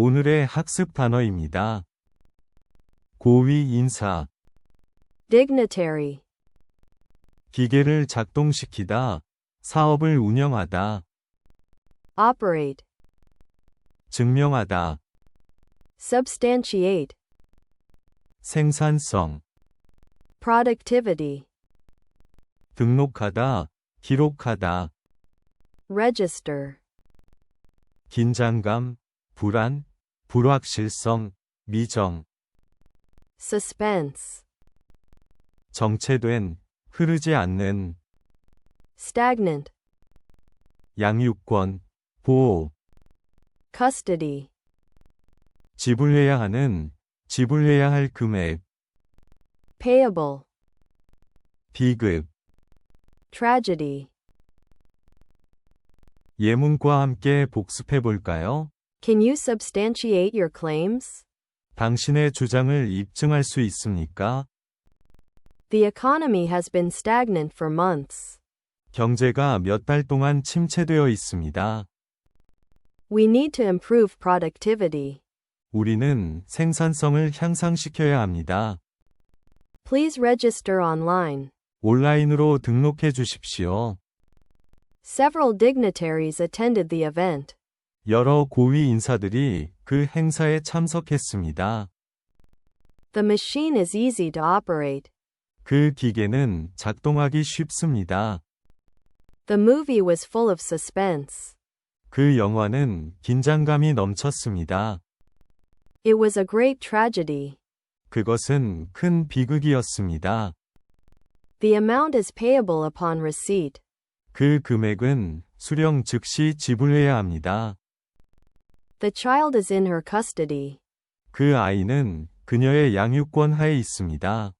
오늘의 학습 단어입니다. 고위 인사, dignitary, 기계를 작동시키다, 사업을 운영하다, operate, 증명하다, substantiate, 생산성, productivity, 등록하다, 기록하다, register, 긴장감, 불안, 불확실성, 미정, suspense, 정체된, 흐르지 않는, stagnant, 양육권, 보호, custody, 지불해야 하는, 지불해야 할 금액, payable, 비급, tragedy. 예문과 함께 복습해 볼까요? Can you substantiate your claims? 당신의 주장을 입증할 수 있습니까? The economy has been stagnant for months. 경제가 몇 달 동안 침체되어 있습니다. We need to improve productivity. 우리는 생산성을 향상시켜야 합니다. Please register online. 온라인으로 등록해 주십시오. Several dignitaries attended the event. 여러 고위 인사들이 그 행사에 참석했습니다. The machine is easy to operate. 그 기계는 작동하기 쉽습니다. The movie was full of suspense. 그 영화는 긴장감이 넘쳤습니다. It was a great tragedy. 그것은 큰 비극이었습니다. The amount is payable upon receipt. 그 금액은 수령 즉시 지불해야 합니다. The child is in her custody. 그 아이는 그녀의 양육권 하에 있습니다.